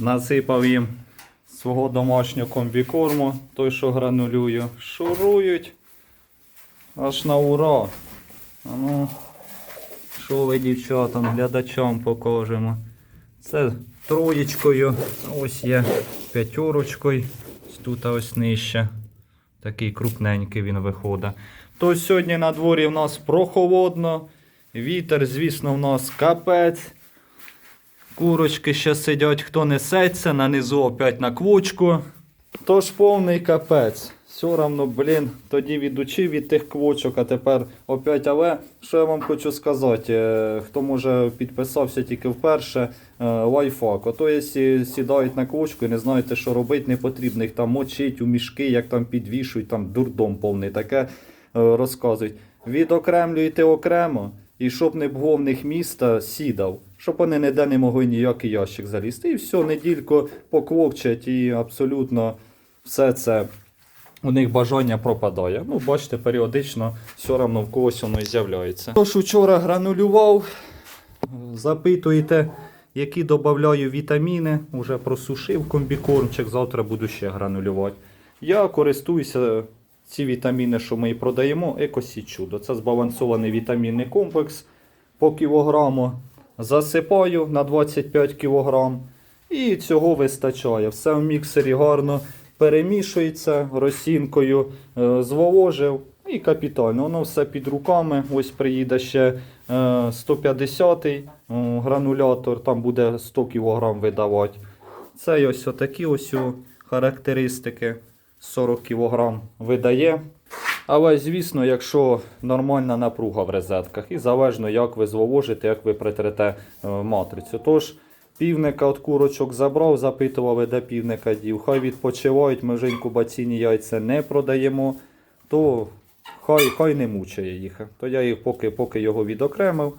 Насипав їм свого домашнього комбікорму, той, що гранулюю. Шурують. Аж на ура. Ну, що ви дівчатам, глядачам покажемо. Це троєчкою, ось є п'ятерочкою, тут ось нижче. Такий крупненький він виходить. То сьогодні на дворі в нас прохолодно. Вітер, звісно, в нас капець. Курочки ще сидять, хто несеться, нанизу опять на квочку. Тож повний капець. Все равно, блін, тоді відучив від тих квочок, а тепер опять. Але що я вам хочу сказати, е, хто може підписався тільки вперше, е, лайфхак. Ото якщо сідають на квочку і не знаєте, що робити, не потрібно їх там мочить у мішки, як там підвішують, там дурдом повний таке е, розказують. Відокремлюйте окремо, і щоб не в міста, сідав. Щоб вони ніде не могли ніякий ящик залізти. І все, неділько поквокчать і абсолютно все це у них бажання пропадає. Ну, бачите, періодично все одно в когось воно і з'являється. Тож вчора гранулював, запитуєте, які додаю вітаміни, уже просушив комбікормчик, завтра буду ще гранулювати. Я користуюся ці вітаміни, що ми і продаємо, Екосі Чудо. Це збалансований вітамінний комплекс по кілограму. Засипаю на 25 кілограм. І цього вистачає. Все в міксері гарно перемішується розсінкою, е, зволожив і капітально. Воно все під руками. Ось приїде ще е, 150 й гранулятор, там буде 100 кг видавати. Це ось отакі ось характеристики. 40 кг видає. Але, звісно, якщо нормальна напруга в розетках, і залежно, як ви зволожите, як ви притрете е, матрицю. Тож, півника від курочок забрав, запитували, де півника дів. Хай відпочивають, ми вже інкубаційні яйця не продаємо, то хай, хай не мучає їх. То я їх поки, поки його відокремив.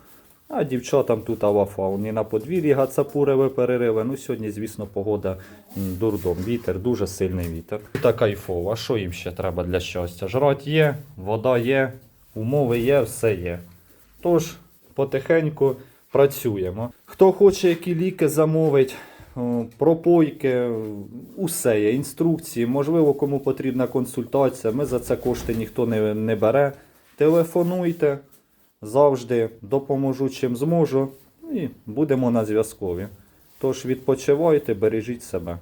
А дівчатам тут авафауні на подвір'ї гацапурили перерили. Ну сьогодні, звісно, погода дурдом. Вітер, дуже сильний вітер. Та кайфово. А що їм ще треба для щастя? Жрать є, вода є, умови є, все є. Тож, потихеньку працюємо. Хто хоче які ліки замовить, пропойки, усе є, інструкції, можливо, кому потрібна консультація. Ми за це кошти ніхто не, не бере. Телефонуйте, завжди допоможу чим зможу. І будемо на зв'язкові. Тож відпочивайте, бережіть себе.